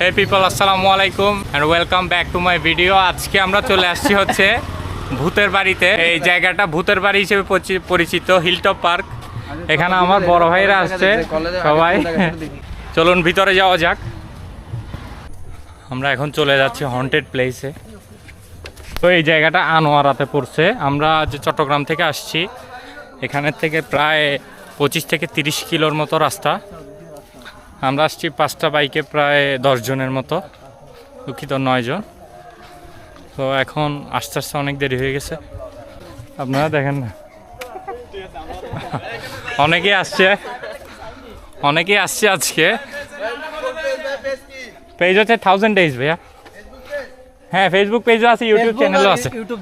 হে people আসসালামু আলাইকুম and welcome back to my video আজকে আমরা চলে আসছি হচ্ছে ভূতের বাড়িতে। এই জায়গাটা ভূতের বাড়ি হিসেবে পরিচি- পরিচিত হিলটপ পার্ক এখানে আমার বড় ভাইরা আসছে, সবাই। চলুন ভিতরে যাওয়া যাক। আমরা এখন চলে যাচ্ছি হন্টেড প্লেসে তো এই জায়গাটা আনোয়ারাতে পড়ছে। আমরা যে চট্টগ্রাম থেকে আসছি। এখানের থেকে প্রায় পঁচিশ থেকে তিরিশ কিলোর মতো রাস্তা। আমরা আসছি পাঁচটা বাইকে প্রায় জনের মতো দুঃখিত নয় জন। তো এখন আস্তে আস্তে অনেক দেরি হয়ে গেছে। আপনারা দেখেন না। অনেকেই আসছে। অনেকেই আসছে আজকে। পেজ হচ্ছে থাউজেন্ড ডেজ ভাইয়া। হ্যাঁ ফেসবুক পেজও আছে ইউটিউব চ্যানেলও আছে। ইউটিউব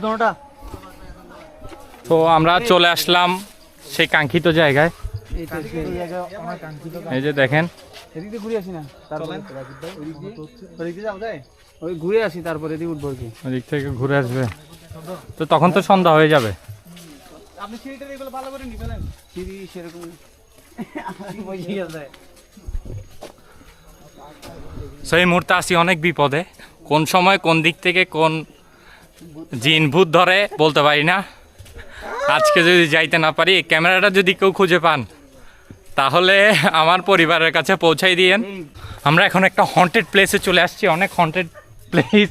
তো আমরা চলে আসলাম সেই কাঙ্ক্ষিত জায়গায়। এই জায়গা আমার কাঙ্ক্ষিত এই যে দেখেন। এদিক দিয়ে ঘুরে আসি না তারপরে ওই ঘুরে আসি তারপরে এদিকে উঠবো কি। ওদিক থেকে ঘুরে আসবে। তো তখন তো সন্ধ্যা হয়ে যাবে। আপনি সিঁড়িটা এগুলো ভালো করে নিয়ে সিঁড়ি সেরকম বুঝে গেছে সেই মুহূর্তে আসি অনেক বিপদে। কোন সময় কোন দিক থেকে কোন জিন ভূত ধরে বলতে পারি না। আজকে যদি যাইতে না পারি ক্যামেরাটা যদি কেউ খুঁজে পান, তাহলে আমার পরিবারের কাছে পৌঁছাই দিয়েন। আমরা এখন একটা হন্টেড প্লেসে চলে আসছি, অনেক হন্টেড প্লেস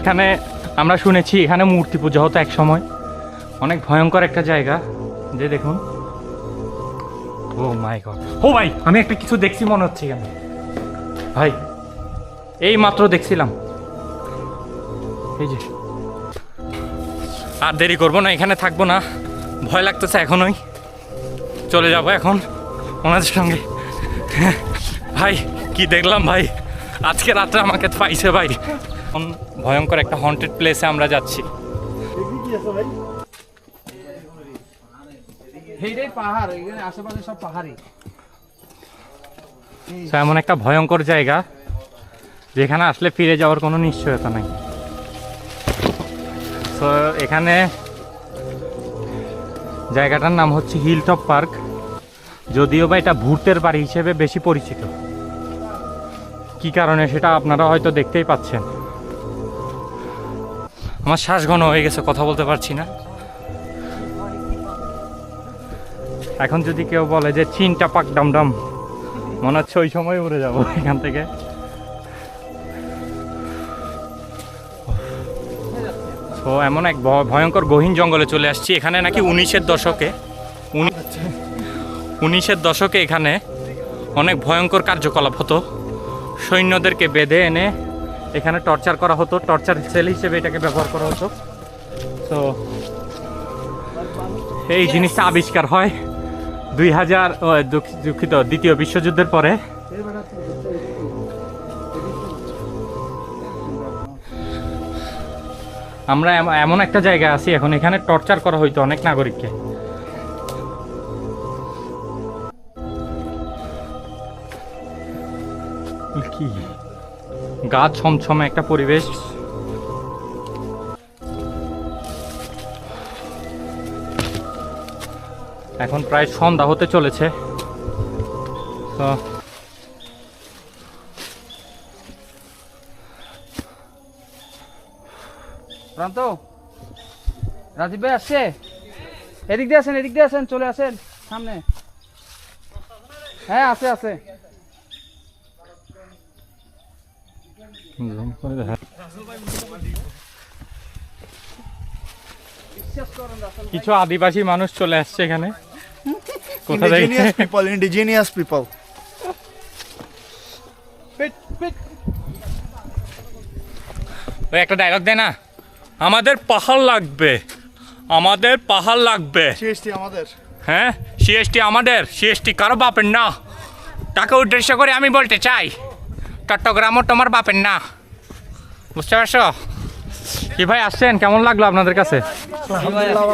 এখানে আমরা শুনেছি, এখানে মূর্তি পূজা হতো এক সময়। অনেক ভয়ঙ্কর একটা জায়গা। যে দেখুন। ও মাই গড ও ভাই, আমি একটা কিছু দেখছি, মনে হচ্ছে এখানে। ভাই, এই মাত্র দেখছিলাম। এই যে। আর দেরি করব না, এখানে থাকব না। ভয় লাগতেছে এখনই। চলে যাব এখন ওনাদের সঙ্গে। ভাই কি দেখলাম ভাই? আজকে রাত্রে আমাকে পাইছে ভাই। ভয়ঙ্কর একটা হন্টেড প্লেসে আমরা যাচ্ছি। এমন একটা ভয়ঙ্কর জায়গা যেখানে আসলে ফিরে যাওয়ার কোনো নিশ্চয়তা নাই। তো এখানে জায়গাটার নাম হচ্ছে হিলটপ পার্ক যদিও বা এটা ভূতের বাড়ি হিসেবে বেশি পরিচিত। কি কারণে সেটা আপনারা হয়তো দেখতেই পাচ্ছেন। আমার শ্বাস ঘন হয়ে গেছে, কথা বলতে পারছি না। এখন যদি কেউ বলে যে চিনটা পাক ডামডাম মনে হচ্ছে ওই সময় উড়ে যাব এখান থেকে। তো এমন এক ভয়ঙ্কর গহীন জঙ্গলে চলে আসছি। এখানে নাকি উনিশের দশকে, উনি- উনিশের দশকে এখানে অনেক ভয়ঙ্কর কার্যকলাপ হতো। সৈন্যদেরকে বেঁধে এনে এখানে টর্চার করা হতো। টর্চার সেল হিসেবে এটাকে ব্যবহার করা হতো। তো এই জিনিসটা আবিষ্কার হয় দুই হাজার দুঃখিত, দ্বিতীয় বিশ্বযুদ্ধের পরে। আমরা এম- এমন একটা জায়গায় আছি, এখন এখানে টর্চার করা হইতো অনেক নাগরিককে। কি? গা ছমছমে একটা পরিবেশ। এখন প্রায় সন্ধ্যা হতে চলেছে। তো প্রান্ত রাজীব ভাই আসছে? এদিক দিয়ে আসেন এদিক দিয়ে আসেন চলে আসেন সামনে। হ্যাঁ আছে আছে। কিছু আদিবাসী মানুষ চলে আসছে এখানে। কোথা থেকে? একটা ডায়লগ দেয় না। আমাদের পাহাড় লাগবে। আমাদের পাহাড় লাগবে। সিএসটি আমাদের। হ্যাঁ? সিএসটি আমাদের। সিএসটি কারও বাপের না। তাকে উদ্দেশ্য করে আমি বলতে চাই চট্টগ্রামও তোমার বাপের না। বুঝতে পারছ? কি ভাই আসছেন? কেমন লাগল আপনাদের কাছে?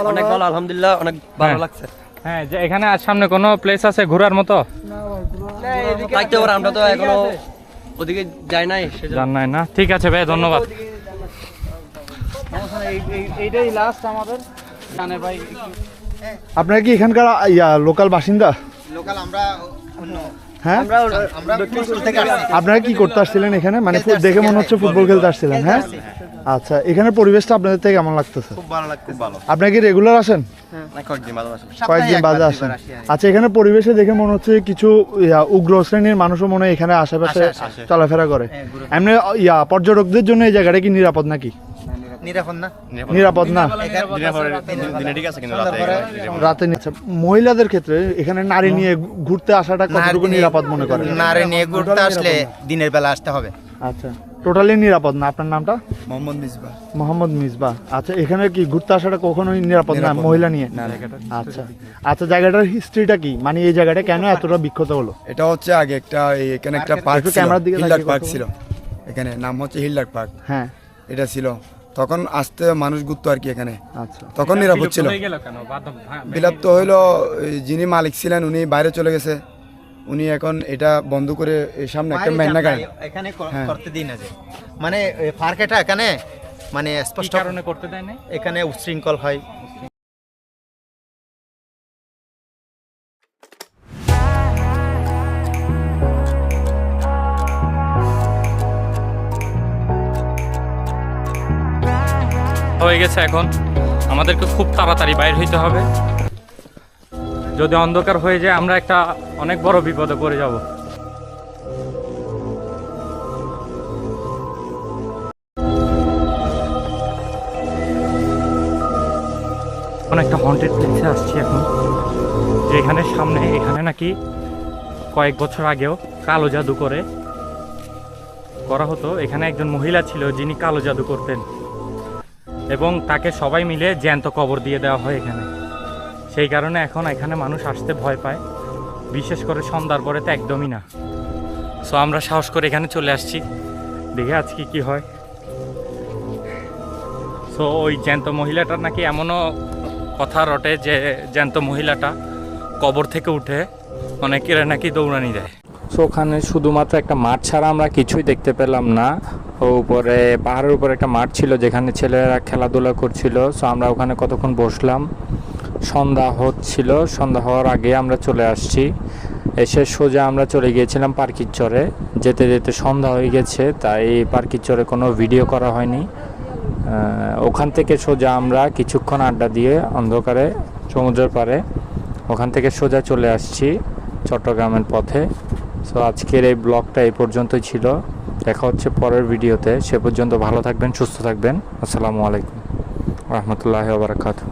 অনেক ভালো আলহামদুলিল্লাহ অনেক ভালো হ্যাঁ। লাগছে। হ্যাঁ যে এখানে আর সামনে কোনো প্লেস আছে ঘোরার মতো? আমরা তো এখনও ওদিকে যাই নাই জান নাই না? ঠিক আছে ভাই ধন্যবাদ সমস্যা নেই, এই- এই- এইটাই লাস্ট আমাদের। জানে ভাই আপনারা কি এখানকার ইয়া লোকাল বাসিন্দা? লোকাল আমরা হ্যাঁ? আমরা দক্ষিণ স্কুল থেকে আসছি। আপনারা কি করতে আসছিলেন এখানে? মানে দেখে মনে হচ্ছে ফুটবল খেলতে আসছিলেন হ্যাঁ? আচ্ছা এখানে পরিবেশটা আপনাদের থেকে কেমন লাগতেছে? খুব ভালো লাগতেছে ভালো। আপনারা কি রেগুলার আসেন? কয়েকদিন ভালো বাদে আসেন। আচ্ছা এখানে পরিবেশে দেখে মনে হচ্ছে কিছু ইয়া, উগ্র শ্রেণির মানুষও মনে হয় এখানে আশেপাশে চলাফেরা করে। এমনি ইয়া পর্যটকদের জন্য এই জায়গাটা কি নিরাপদ নাকি? নিরাপদ না? নিরাপদ। না। দিনে ঠিক আছে কিন্তু রাতে মহিলাদের ক্ষেত্রে এখানে নারী নিয়ে ঘুরতে আসাটা কতটুকু নিরাপদ মনে করেন? নারে নিয়ে ঘুরতে আসলে দিনের বেলা আসতে হবে। আচ্ছা। টোটালি নিরাপদ না। আপনার নামটা? মোহাম্মদ মিসবা মোহাম্মদ মিসবা আচ্ছা এখানে কি ঘুরতে আসাটা কখনোই নিরাপদ না মহিলা নিয়ে? আচ্ছা। আচ্ছা জায়গাটার হিস্ট্রিটা কি? মানে এই জায়গাটা কেন এতটা বিখ্যাত হলো? এটা হচ্ছে আগে একটা এখানে একটা পার্ক ক্যামেরার দিকে পার্ক ছিল। এখানে নাম হচ্ছে হিলডার পার্ক হ্যাঁ। এটা ছিল। তখন আসতে মানুষ ঘুরতো আর কি এখানে। আচ্ছা। তখন নিরাপদ ছিল। হয়ে গেল কেন? বাদ- হ্যাঁ, বিলাপ্ত হইল যিনি মালিক ছিলেন উনি বাইরে চলে গেছে। উনি এখন এটা বন্ধ করে এই সামনে একটা মেঘনা গাড়ি। এখানে হ্যাঁ। করতে দিন আছে মানে পার্কেটা এখানে মানে স্পষ্ট কারণে করতে দেয় না এখানে উশৃঙ্খল হয়। হয়ে গেছে এখন। আমাদেরকে খুব তাড়াতাড়ি বাইর হইতে হবে। যদি অন্ধকার হয়ে যায়, আমরা একটা অনেক বড় বিপদে পড়ে যাব। অনেকটা হন্টেড প্লেসে আসছি এখন যে এখানে সামনে, এখানে নাকি কয়েক বছর আগেও কালো জাদু করে করা হতো। এখানে একজন মহিলা ছিল যিনি কালো জাদু করতেন। এবং তাকে সবাই মিলে জ্যান্ত কবর দিয়ে দেওয়া হয় এখানে। সেই কারণে এখন এখানে মানুষ আসতে ভয় পায়। বিশেষ করে সন্ধ্যার পরে তো একদমই না। সো আমরা সাহস করে এখানে চলে আসছি। দেখে আজকে কি হয়। সো ওই জ্যান্ত মহিলাটার নাকি এমনও কথা রটে যে জ্যান্ত মহিলাটা কবর থেকে উঠে অনেকের নাকি দৌড়ানি দেয়। সো ওখানে শুধুমাত্র একটা মাঠ ছাড়া আমরা কিছুই দেখতে পেলাম না। উপরে, পাহাড়ের উপরে একটা মাঠ ছিল যেখানে ছেলেরা খেলাধুলা করছিল। সো আমরা ওখানে কতক্ষণ বসলাম? সন্ধ্যা হচ্ছিল। সন্ধ্যা হওয়ার আগে আমরা চলে আসছি। এসে সোজা আমরা চলে গিয়েছিলাম পার্কির চরে। যেতে যেতে সন্ধ্যা হয়ে গেছে, তাই পার্কির চরে কোনো ভিডিও করা হয়নি। ওখান থেকে সোজা আমরা কিছুক্ষণ আড্ডা দিয়ে অন্ধকারে সমুদ্রের পাড়ে ওখান থেকে সোজা চলে আসছি চট্টগ্রামের পথে। সো আজকের এই ব্লগটা এই পর্যন্তই ছিল। দেখা হচ্ছে পরের ভিডিওতে। সে পর্যন্ত ভালো থাকবেন, সুস্থ থাকবেন। আসসালামু আলাইকুম। রহমতুল্লাহ বারাকাতু